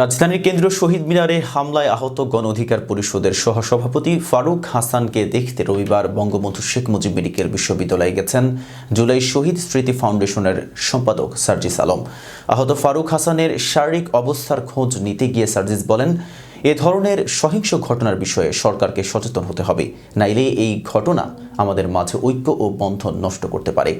রাজধানীর কেন্দ্রীয় শহীদ মিনারে হামলায় আহত গণ অধিকার পরিষদের সহসভাপতি ফারুক হাসানকে দেখতে রবিবার বঙ্গবন্ধু শেখ মুজিব মেডিকেল বিশ্ববিদ্যালয়ে গেছেন জুলাই শহীদ স্মৃতি ফাউন্ডেশনের সম্পাদক সার্জিস আলম। আহত ফারুক হাসানের শারীরিক অবস্থার খোঁজ নিতে গিয়ে সার্জিস বলেন, এ ধরনের সহিংস ঘটনার বিষয়ে সরকারকে সচেতন হতে হবে, নাইলে এই ঘটনা আমাদের মাঝে ঐক্য ও বন্ধন নষ্ট করতে পারে।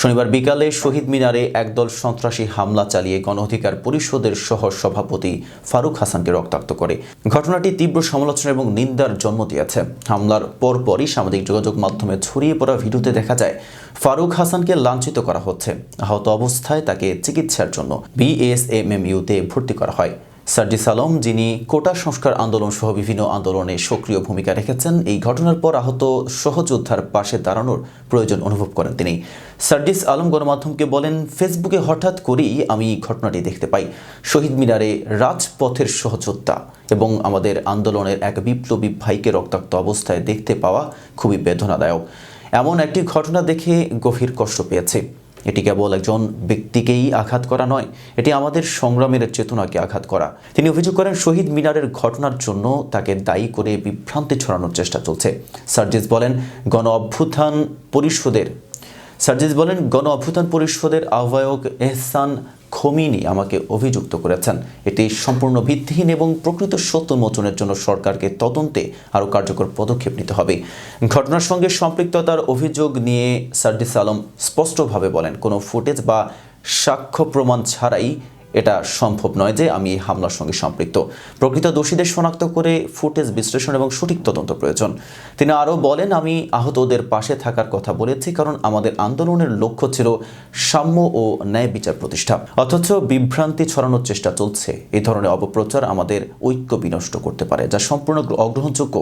শনিবার বিকালে শহীদ মিনারে একদল সন্ত্রাসী হামলা চালিয়ে গণ অধিকার পরিষদের সহ সভাপতি ফারুক হাসানকে রক্তাক্ত করে। ঘটনাটি তীব্র সমালোচনা এবং নিন্দার জন্ম দিয়েছে। হামলার পরপরই সামাজিক যোগাযোগ মাধ্যমে ছড়িয়ে পড়া ভিডিওতে দেখা যায়, ফারুক হাসানকে লাঞ্ছিত করা হচ্ছে। আহত অবস্থায় তাকে চিকিৎসার জন্য বিএসএমএমইউতে ভর্তি করা হয়। সার্জিস আলম যিনি কোটা সংস্কার আন্দোলন সহ বিভিন্ন আন্দোলনে সক্রিয় ভূমিকা রেখেছেন, এই ঘটনার পর আহত সহযোদ্ধার পাশে দাঁড়ানোর প্রয়োজন অনুভব করেন তিনি। সার্জিস আলম গণমাধ্যমকে বলেন, ফেসবুকে হঠাৎ করেই আমি ঘটনাটি দেখতে পাই। শহীদ মিনারে রাজপথের সহযোদ্ধা এবং আমাদের আন্দোলনের এক বিপ্লবী ভাইকে রক্তাক্ত অবস্থায় দেখতে পাওয়া খুবই বেদনাদায়ক। এমন একটি ঘটনা দেখে গভীর কষ্ট পেয়েছে। এটি কেবল একজন ব্যক্তিকেই আঘাত করা নয়, এটি আমাদের সংগ্রামের চেতনাকে আঘাত করা। তিনি অভিযোগ করেন, শহীদ মিনারের ঘটনার জন্য তাকে দায়ী করে বিভ্রান্তি ছড়ানোর চেষ্টা চলছে। সার্জিস বলেন, গণ অভ্যুত্থান পরিষদের সার্জিস বলেন, গণ অভ্যুত্থান পরিষদের আহ্বায়ক এহসান খমিনি আমাকে অভিযুক্ত করেছেন। এটি সম্পূর্ণ ভিত্তিহীন এবং প্রকৃত সত্য মোচনের জন্য সরকারকে তদন্তে আরও কার্যকর পদক্ষেপ নিতে হবে। ঘটনার সঙ্গে সম্পৃক্ততার অভিযোগ নিয়ে সার্ডিস আলম স্পষ্টভাবে বলেন, কোনো ফুটেজ বা সাক্ষ্য প্রমাণ ছাড়াই এটা সম্ভব নয় যে আমি এই হামলার সঙ্গে সম্পৃক্ত। প্রকৃত দোষীদের শনাক্ত করে ফুটেজ বিশ্লেষণ এবং সঠিক তদন্ত প্রয়োজন। তিনি আরও বলেন, আমি আহতদের পাশে থাকার কথা বলেছি কারণ আমাদের আন্দোলনের লক্ষ্য ছিল সাম্য ও ন্যায় বিচার প্রতিষ্ঠা। অথচ বিভ্রান্তি ছড়ানোর চেষ্টা চলছে। এই ধরনের অপপ্রচার আমাদের ঐক্য বিনষ্ট করতে পারে, যা সম্পূর্ণ অগ্রহণযোগ্য।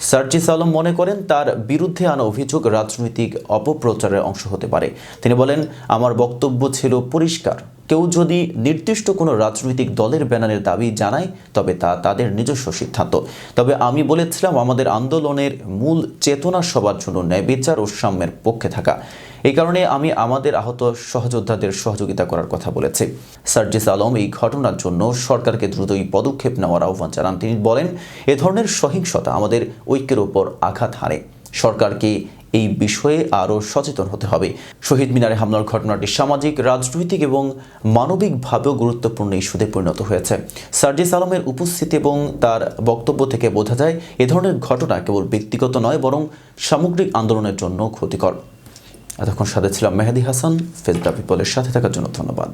সার্জিস আলম মনে করেন, তার বিরুদ্ধে আনা অভিযোগ রাজনৈতিক অপপ্রচারের অংশ হতে পারে। তিনি বলেন, আমার বক্তব্য ছিল পরিষ্কার। কেউ যদি নির্দিষ্ট কোনো রাজনৈতিক দলের ব্যানারের দাবি জানায়, তবে তা তাদের নিজস্ব সিদ্ধান্ত। তবে আমি বলেছিলাম, আমাদের আন্দোলনের মূল চেতনা সবার জন্য ন্যায় বিচার ও সাম্যের পক্ষে থাকা। এই কারণে আমি আমাদের আহত সহযোদ্ধাদের সহযোগিতা করার কথা বলেছি। সার্জিস আলম এই ঘটনার জন্য সরকারকে দ্রুতই পদক্ষেপ নেওয়ার আহ্বান জানান। তিনি বলেন, এ ধরনের সহিংসতা আমাদের ঐক্যের ওপর আঘাত হানে। সরকারকে এই বিষয়ে আরও সচেতন হতে হবে। শহীদ মিনারে হামলার ঘটনাটি সামাজিক, রাজনৈতিক এবং মানবিকভাবেও গুরুত্বপূর্ণ ইস্যুতে পরিণত হয়েছে। সার্জিস আলমের উপস্থিতি এবং তার বক্তব্য থেকে বোঝা যায়, এ ধরনের ঘটনা কেবল ব্যক্তিগত নয়, বরং সামগ্রিক আন্দোলনের জন্য ক্ষতিকর। এতক্ষণ সাথে ছিলাম মেহেদি হাসান ফেসদা পিপলের সাথে থাকার জন্য ধন্যবাদ।